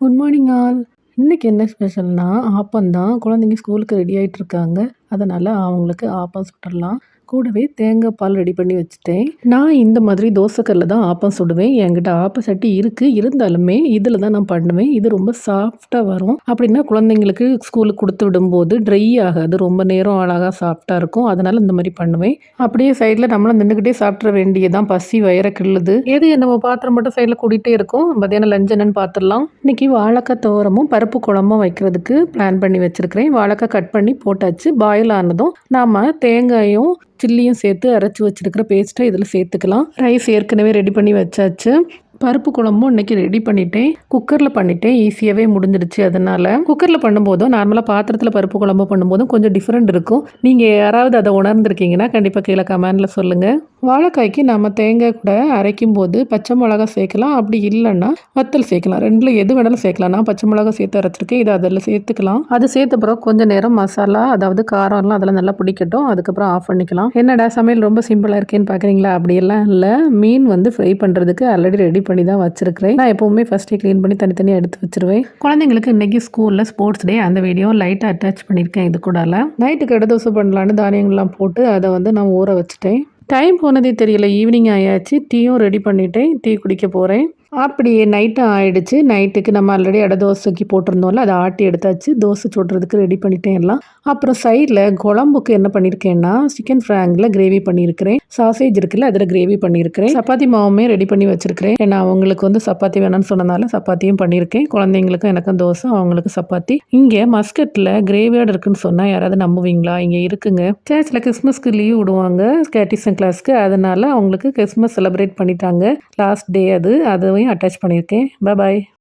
Good morning all இன்றைக்கி என்ன ஸ்பெஷல்னால் ஆப்பம் தான் குழந்தைங்க ஸ்கூலுக்கு ரெடி ஆகிட்டு இருக்காங்க அதனால் அவங்களுக்கு ஆப்பம் சுட்டுடலாம். கூடவே தேங்காய் பால் ரெடி பண்ணி வச்சுட்டேன். நான் இந்த மாதிரி தோசைக்கல்லில் தான் ஆப்பம் சுடுவேன். என்கிட்ட ஆப்ப சட்டி இருக்குது இருந்தாலுமே இதில் தான் நான் பண்ணுவேன். இது ரொம்ப சாஃப்டாக வரும். அப்படின்னா குழந்தைங்களுக்கு ஸ்கூலுக்கு கொடுத்து விடும்போது ட்ரை ஆகாது. ரொம்ப நேரம் அழகாக சாஃப்டாக இருக்கும். அதனால் இந்த மாதிரி பண்ணுவேன். அப்படியே சைடில் நம்மளும் நின்றுக்கிட்டே சாப்பிட்ற வேண்டியதான் பசி வயிற கிள்ளுது. எது நம்ம பாத்திரம் மட்டும் சைடில் கூட்டிகிட்டே இருக்கும். மத்தியானம் லஞ்ச் என்னன்னு பார்த்துடலாம் இன்னைக்கு வாழைக்காய் தோரமும் பருப்பு குழம்பும் வைக்கிறதுக்கு பிளான் பண்ணி வச்சுருக்கிறேன். வாழைக்காய் கட் பண்ணி போட்டாச்சு. பாயில் ஆனதும் நாம் தேங்காயும் சில்லியும் சேர்த்து அரைச்சி வச்சுருக்கிற பேஸ்ட்டை இதில் சேர்த்துக்கலாம். ரைஸ் ஏற்கனவே ரெடி பண்ணி வச்சாச்சு. பருப்பு குழம்பும் இன்றைக்கி ரெடி பண்ணிட்டேன். குக்கரில் பண்ணிட்டேன். ஈஸியாகவே முடிஞ்சிடுச்சு அதனால். குக்கரில் பண்ணும்போதும் நார்மலாக பாத்திரத்தில் பருப்பு குழம்பு பண்ணும்போதும் கொஞ்சம் டிஃப்ரெண்ட் இருக்கும். நீங்கள் யாராவது அதை உணர்ந்துருக்கீங்கன்னா கண்டிப்பாக கீழே கமெண்டில் சொல்லுங்கள் வாழைக்காய்க்கு நம்ம தேங்காய் கூட அரைக்கும் போது பச்சை மிளகா சேர்க்கலாம். அப்படி இல்லைன்னா வத்தல் சேர்க்கலாம். ரெண்டில் எது வேணாலும் சேர்க்கலாம். நான் பச்சை மிளகா சேர்த்து அரைச்சிருக்கேன். இதை அதில் சேர்த்துக்கலாம். அது சேர்த்த பிறகு கொஞ்சம் நேரம் மசாலா அதாவது காரம்லாம் அதெல்லாம் நல்லா பிடிக்கட்டும். அதுக்கப்புறம் ஆஃப் பண்ணிக்கலாம். என்னடா சமையல் ரொம்ப சிம்பிளாக இருக்கேன்னு பார்க்குறீங்களா அப்படியெல்லாம் இல்லை. மீன் வந்து ஃப்ரை பண்ணுறதுக்கு ஆல்ரெடி ரெடி பண்ணி தான் வச்சிருக்கிறேன். நான் எப்போவுமே ஃபஸ்ட்டே க்ளீன் பண்ணி தனித்தனியாக எடுத்து வச்சிருவேன். குழந்தைங்களுக்கு இன்றைக்கி ஸ்கூலில் ஸ்போர்ட்ஸ் டே அந்த வீடியோ லைட்டாக அட்டாச் பண்ணியிருக்கேன் இது கூடால. நைட்டுக்கு இட தோசை பண்ணலான்னு தானியங்கள்லாம் போட்டு அதை வந்து நான் ஊற வச்சுட்டேன். டைம் போனதே தெரியல. ஈவினிங் ஆயாச்சு. டீயும் ரெடி பண்ணிட்டேன். டீ குடிக்க போகிறேன் அப்படியே நைட்டு ஆயிடுச்சு. நைட்டுக்கு நம்ம ஆல்ரெடி அடை தோசைக்கு போட்டிருந்தோம்ல அதை ஆட்டி எடுத்தாச்சு. தோசை சுடுறதுக்கு ரெடி பண்ணிட்டேன் எல்லாம். அப்புறம் சைடில் குழம்புக்கு என்ன பண்ணியிருக்கேன்னா சிக்கன் ஃப்ராங்கில் கிரேவி பண்ணியிருக்கிறேன் சாசேஜ் இருக்குல்ல அதில் கிரேவி பண்ணியிருக்கிறேன் சப்பாத்தி மாவுமே ரெடி பண்ணி வச்சுருக்கிறேன். ஏன்னா அவங்களுக்கு வந்து சப்பாத்தி வேணும்னு சொன்னதால சப்பாத்தியும் பண்ணியிருக்கேன் குழந்தைங்களுக்கும் எனக்கும் தோசை அவங்களுக்கு சப்பாத்தி. இங்கே மஸ்கட்டில் கிரேவியோடு இருக்குன்னு சொன்னால் யாராவது நம்புவீங்களா? இங்கே இருக்குங்க. சேர்ச்சில் கிறிஸ்மஸ்க்கு லீவ் விடுவாங்க. கேட்டிசன் கிளாஸ்க்கு அதனால் அவங்களுக்கு கிறிஸ்மஸ் செலிப்ரேட் பண்ணிட்டாங்க. லாஸ்ட் டே அது. அது அட்டாச் பண்ணியிருக்கேன். பாய்